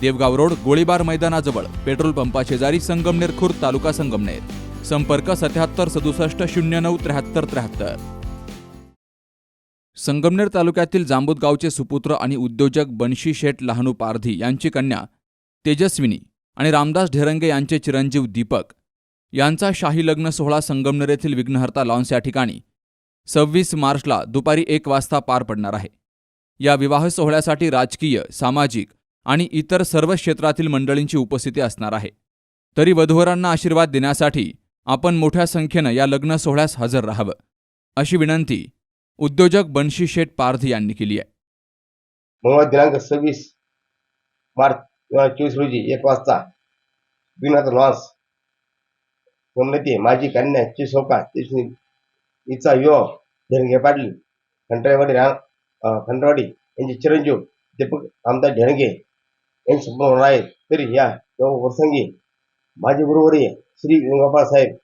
Devgaon road गोळीबार मैदानाजवळ petrol पंपा शेजारी संगमनेर खुर्द तालुका संगमनेर. संपर्क सत्याहत्तर सदुसष्ट शून्य नऊ त्र्याहत्तर त्र्याहत्तर. संगमनेर तालुक्यातील जांबूत गावचे सुपुत्र आणि उद्योजक बनशी शेठ लहानू पारधी यांची कन्या तेजस्विनी आणि रामदास ढेरंगे यांचे चिरंजीव दीपक यांचा शाही लग्न सोहळा संगमनेर येथील विघ्नहर्ता लॉन्स या ठिकाणी सव्वीस मार्चला दुपारी एक वाजता पार पडणार आहे. या विवाह सोहळ्यासाठी राजकीय सामाजिक आणि इतर सर्व क्षेत्रातील मंडळींची उपस्थिती असणार आहे. तरी वधूवरांना आशीर्वाद देण्यासाठी आपण मोठ्या संख्येनं या लग्न सोहळ्यास हजर राहावं अशी विनंती उद्योजक बनशी शेठ पारधी यांनी केली आहे. मंगळवार दिनांक सव्वीस मार्च दोन हजार चोवीस रोजी एक वाजता विनाथ लॉन्स सोमनती माझी कन्या चिसोका तिसरी हिचा विवाह ढेरंगे पाटील खंडवाडी राम अं, यांचे चिरंजीव दीपक आमदार ढेरंगे यांची संभावना आहे. तरी या प्रसंगी माझे बरोबरी श्री गंगाबा साहेब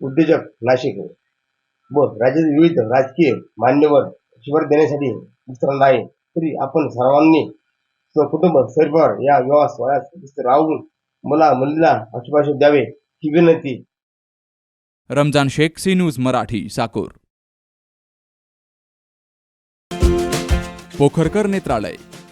उद्योजक नाशिक. व राज्यातील विविध राजकीय मान्यवर शिवर देण्यासाठी विचारणार आहे. तरी आपण सर्वांनी स्वकुटुंब सरिवार या विवाह सोहळ्यात उपस्थित राहून मला मुलीला आशीर्वाद द्यावे ही विनंती. Ramzan Shaikh C News Marathi Sakor. Pokharkar नेत्रालय.